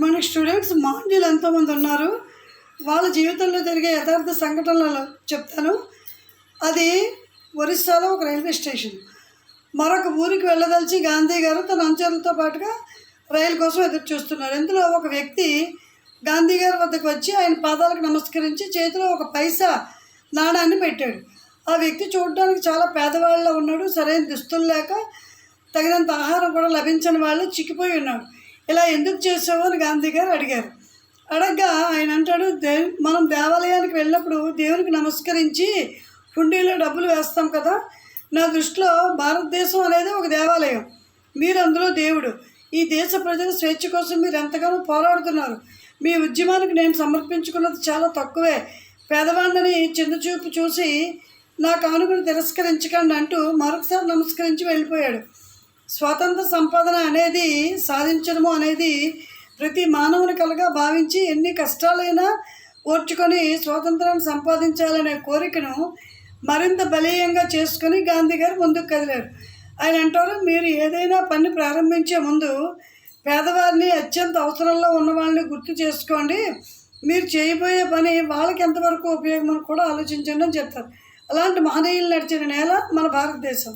Good morning students మాండ్యులు ఎంతోమంది ఉన్నారు. వాళ్ళ జీవితంలో జరిగే యథార్థ సంఘటనలు చెప్తాను. అది ఒరిస్సాలో ఒక రైల్వే స్టేషన్. మరొక ఊరికి వెళ్ళదలిచి గాంధీ గారు తన అనుచరులతో పాటుగా రైలు కోసం ఎదురు చూస్తున్నారు. ఇందులో ఒక వ్యక్తి గాంధీ గారి వద్దకు వచ్చి ఆయన పాదాలకు నమస్కరించి చేతిలో ఒక పైసా నాణాన్ని పెట్టాడు. ఆ వ్యక్తి చూడడానికి చాలా పేదవాళ్ళ ఉన్నాడు. సరైన దుస్తులు లేక తగినంత ఆహారం కూడా లభించని వాళ్ళు చిక్కిపోయి ఉన్నాడు ఇలా ఎందుకు చేసావు అని గాంధీ గారు అడిగారు. అడగ్గా ఆయన అంటాడు దే మనం దేవాలయానికి వెళ్ళినప్పుడు దేవునికి నమస్కరించి హుండీలో డబ్బులు వేస్తాం కదా నా దృష్టిలో భారతదేశం అనేది ఒక దేవాలయం. మీరు అందులో దేవుడు. ఈ దేశ ప్రజల స్వేచ్ఛ కోసం మీరు ఎంతగానో పోరాడుతున్నారు. మీ ఉద్యమానికి నేను సమర్పించుకున్నది చాలా తక్కువే. పేదవాళ్ళని చిన్నచూపు చూసి నా కానుకను తిరస్కరించకండి అంటూ మరొకసారి నమస్కరించి వెళ్ళిపోయాడు. స్వాతంత్ర సంపాదన అనేది సాధించడము అనేది ప్రతి మానవుని కలగా భావించి ఎన్ని కష్టాలైనా ఓర్చుకొని స్వాతంత్రాన్ని సంపాదించాలనే కోరికను మరింత బలీయంగా చేసుకొని గాంధీ గారు ముందుకు కదిలారు. ఆయన అంటారు మీరు ఏదైనా పని ప్రారంభించే ముందు పేదవారిని అత్యంత అవసరంలో ఉన్న వాళ్ళని గుర్తు చేసుకోండి. మీరు చేయబోయే పని వాళ్ళకి ఎంతవరకు ఉపయోగం అని కూడా ఆలోచించండి అని చెప్తారు. అలాంటి మహనీయులు నడిచిన నేల మన భారతదేశం.